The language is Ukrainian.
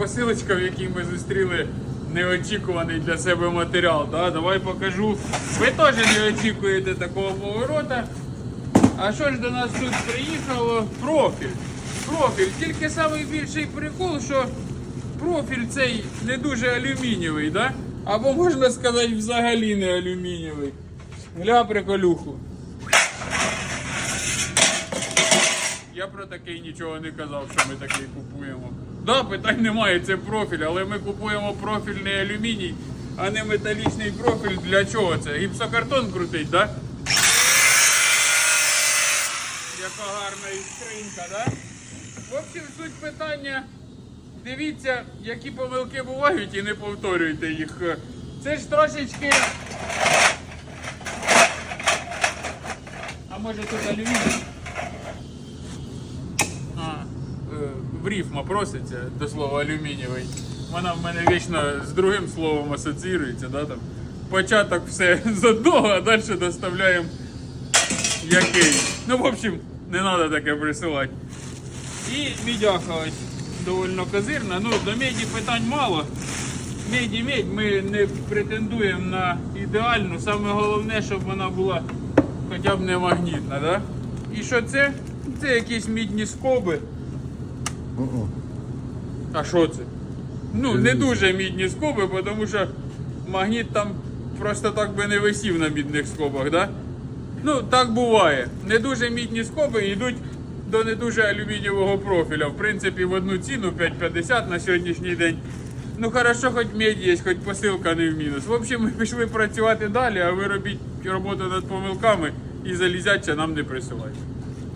посилочка, в якій ми зустріли неочікуваний для себе матеріал. Да? Давай покажу. Ви теж не очікуєте такого поворота. А що ж до нас тут приїхало? Профіль. Профіль. Тільки найбільший прикол, що профіль цей не дуже алюмінієвий, да? або можна сказати взагалі не алюмінієвий. Гля приколюху. Я про такий нічого не казав, що ми такий купуємо. Да, питань немає, це профіль, але ми купуємо профіль не алюміній, а не металічний профіль. Для чого це? Гіпсокартон крутить, да? Яка гарна іскринка, да? В общем, суть питання. Дивіться, які помилки бувають і не повторюйте їх. Це ж трошечки. А може тут алюміній? А, рифма проситься до слова алюмінієвий. Вона в мене вічно з другим словом асоціюється, да, там. Початок все з одного, а далі доставляємо який. Ну, в общем, не треба таке присилати. І мідяха ось довольно козирна. Ну, до меді питань мало. Меді медь ми не претендуємо на ідеальну. Саме головне, щоб вона була хоча б не магнітна. Да? І що це? Це якісь мідні скоби. А що це? Ну, не дуже мідні скоби, тому що магніт там просто так би не висів на мідних скобах, да? Ну, так буває. Не дуже мідні скоби йдуть до не дуже алюмінієвого профіля. В принципі, в одну ціну 5,50 на сьогоднішній день. Ну, хорошо, хоч медь є, хоч посилка не в мінус. В общем, ми пішли працювати далі, а ви робіть роботу над помилками і залізяча нам не присилайте.